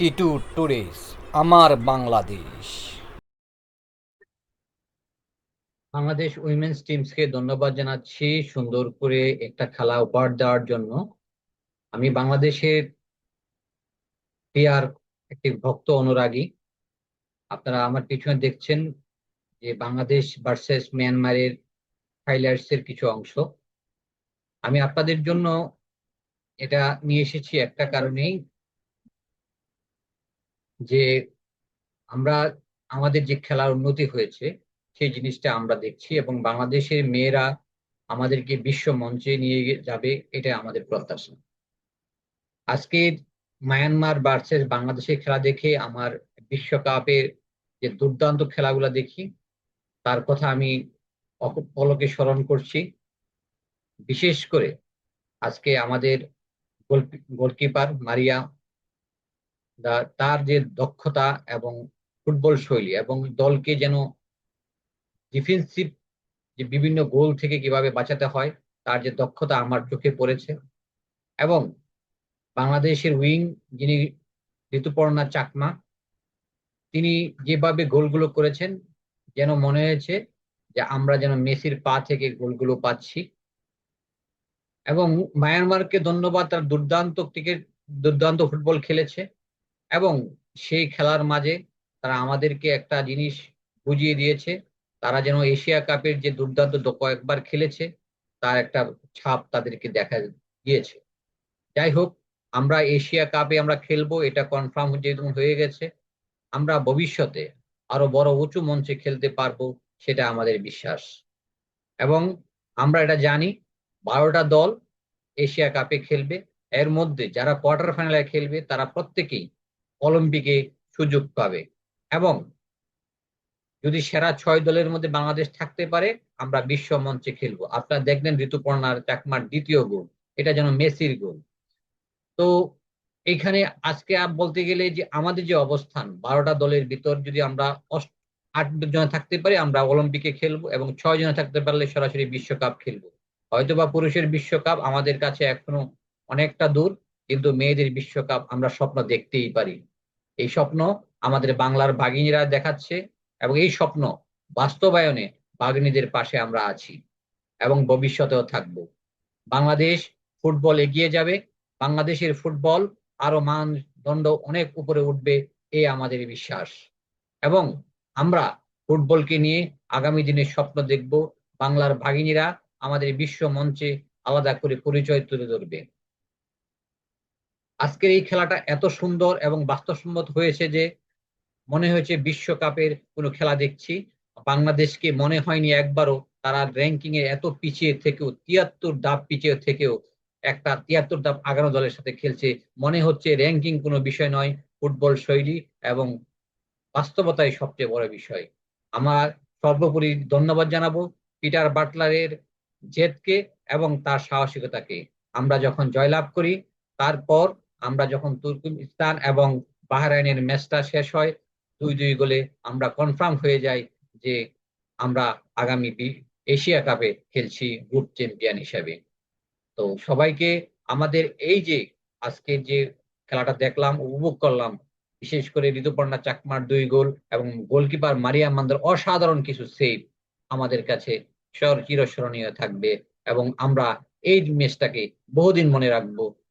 টিটু টুরিস আমার বাংলাদেশ বাংলাদেশ উইমেন্স টিমসকে ধন্যবাদ জানাচ্ছি সুন্দর করে একটা খেলা উপহার দেওয়ার জন্য। আমি বাংলাদেশের প্লেয়ার, একটি ভক্ত অনুরাগী। আপনারা আমার পিছনে দেখছেন যে বাংলাদেশ ভার্সেস মিয়ানমারের হাইলাইটস এর কিছু অংশ। আমি আপনাদের জন্য এটা নিয়ে এসেছি একটা কারণেই যে আমরা, আমাদের যে খেলার উন্নতি হয়েছে, সেই জিনিসটা আমরা দেখছি এবং বাংলাদেশের মেয়েরা আমাদেরকে বিশ্ব মঞ্চে নিয়ে যাবে এটা আমাদের প্রত্যাশা। আজকে মায়ানমার ভার্সেস বাংলাদেশের খেলা দেখে আমার বিশ্বকাপের যে দুর্দান্ত খেলাগুলো দেখি, তার কথা আমি পলকে স্মরণ করছি। বিশেষ করে আজকে আমাদের গোলকিপার মারিয়া তার যে দক্ষতা এবং ফুটবল শৈলী এবং দলকে যেন ডিফেন্সিভ যে বিভিন্ন গোল থেকে কীভাবে বাঁচাতে হয়, তার যে দক্ষতা আমার চোখে পড়েছে। এবং বাংলাদেশের উইং যিনি ঋতুপর্ণা চাকমা, তিনি যেভাবে গোলগুলো করেছেন, যেন মনে হয়েছে যে আমরা যেন মেসির পা থেকে গোলগুলো পাচ্ছি। এবং মায়ানমারকে ধন্যবাদ, তার দুর্দান্ত ক্রিকেট, দুর্দান্ত ফুটবল খেলেছে। এবং সেই খেলার মাঝে তারা আমাদেরকে একটা জিনিস বুঝিয়ে দিয়েছে। তারা যেন এশিয়া কাপের যে দুর্দান্ত কয়েকবার খেলেছে, তার একটা ছাপ তাদেরকে দেখা গিয়েছে যাই হোক, আমরা এশিয়া কাপে আমরা খেলব, এটা কনফার্ম যেহেতু হয়ে গেছে। আমরা ভবিষ্যতে আরও বড় উঁচু মঞ্চে খেলতে পারব, সেটা আমাদের বিশ্বাস। এবং আমরা এটা জানি, বারোটা দল এশিয়া কাপে খেলবে। এর মধ্যে যারা কোয়ার্টার ফাইনালে খেলবে, তারা প্রত্যেকেই অলিম্পিকে সুযোগ পাবে। এবং যদি সেরা ছয় দলের মধ্যে বাংলাদেশ থাকতে পারে, আমরা বিশ্ব মঞ্চে খেলব। আপনারা দেখবেন ঋতুপর্ণার চাকমার দ্বিতীয় গোল। এটা যেন মেসির গোল। তো এখানে আজকে বলতে গেলে যে আমাদের যে অবস্থান, বারোটা দলের ভিতর যদি আমরা আট জন থাকতে পারি, আমরা অলিম্পিকে খেলব এবং ছয় জন থাকতে পারলে সরাসরি বিশ্বকাপ খেলব। হয়তো বা পুরুষের বিশ্বকাপ আমাদের কাছে এখনও অনেকটা দূর কিন্তু মেয়েদের বিশ্বকাপ আমরা স্বপ্ন দেখতেই পারি। এই স্বপ্ন আমাদের বাংলার বাগিনীরা দেখাচ্ছে এবং এই স্বপ্ন বাস্তবায়নে বাগিনীদের পাশে আমরা আছি এবং ভবিষ্যতেও থাকব। বাংলাদেশ ফুটবল এগিয়ে যাবে। বাংলাদেশের ফুটবল আরও মানদণ্ড অনেক উপরে উঠবে এ আমাদের বিশ্বাস। এবং আমরা ফুটবলকে নিয়ে আগামী দিনের স্বপ্ন দেখব। বাংলার ভাগিনীরা আমাদের বিশ্ব মঞ্চে আলাদা করে পরিচয় তুলে ধরবে। আজকের এই খেলাটা এত সুন্দর এবং বাস্তবসম্মত হয়েছে যে মনে হয়েছে বিশ্বকাপের কোনো খেলা দেখছি। বাংলাদেশকে মনে হয়নি একবারও তারা র্যাঙ্কিং এ এত পিছিয়ে থেকেও, তিয়াত্তর ডাব পিছিয়ে থেকেও একটা তিয়াত্তর ডাব আগানো দলের সাথে খেলছে। মনে হচ্ছে র্যাঙ্কিং কোনো বিষয় নয়, ফুটবল শৈলী এবং বাস্তবতাই সবচেয়ে বড় বিষয়। আমার সর্বোপরি ধন্যবাদ জানাব পিটার বাটলারের জেদকে এবং তার সাহসিকতাকে। আমরা যখন জয়লাভ করি, তারপর আমরা যখন তুর্কমিস্তান এবং বাহরাইনের ম্যাচটা শেষ হয় দুই দুই গোলে আমরা কনফার্ম হয়ে যাই যে আমরা আগামী এশিয়া কাপে খেলছি গ্রুপ চ্যাম্পিয়ন হিসেবে। তো সবাইকে আমাদের এই যে আজকে যে খেলাটা দেখলাম, উপভোগ করলাম, বিশেষ করে ঋতুপর্ণা চাকমার দুই গোল এবং গোলকিপার মারিয়া মান্দার অসাধারণ কিছু সেভ আমাদের কাছে চিরস্মরণীয় থাকবে এবং আমরা এই ম্যাচটাকে বহুদিন মনে রাখব।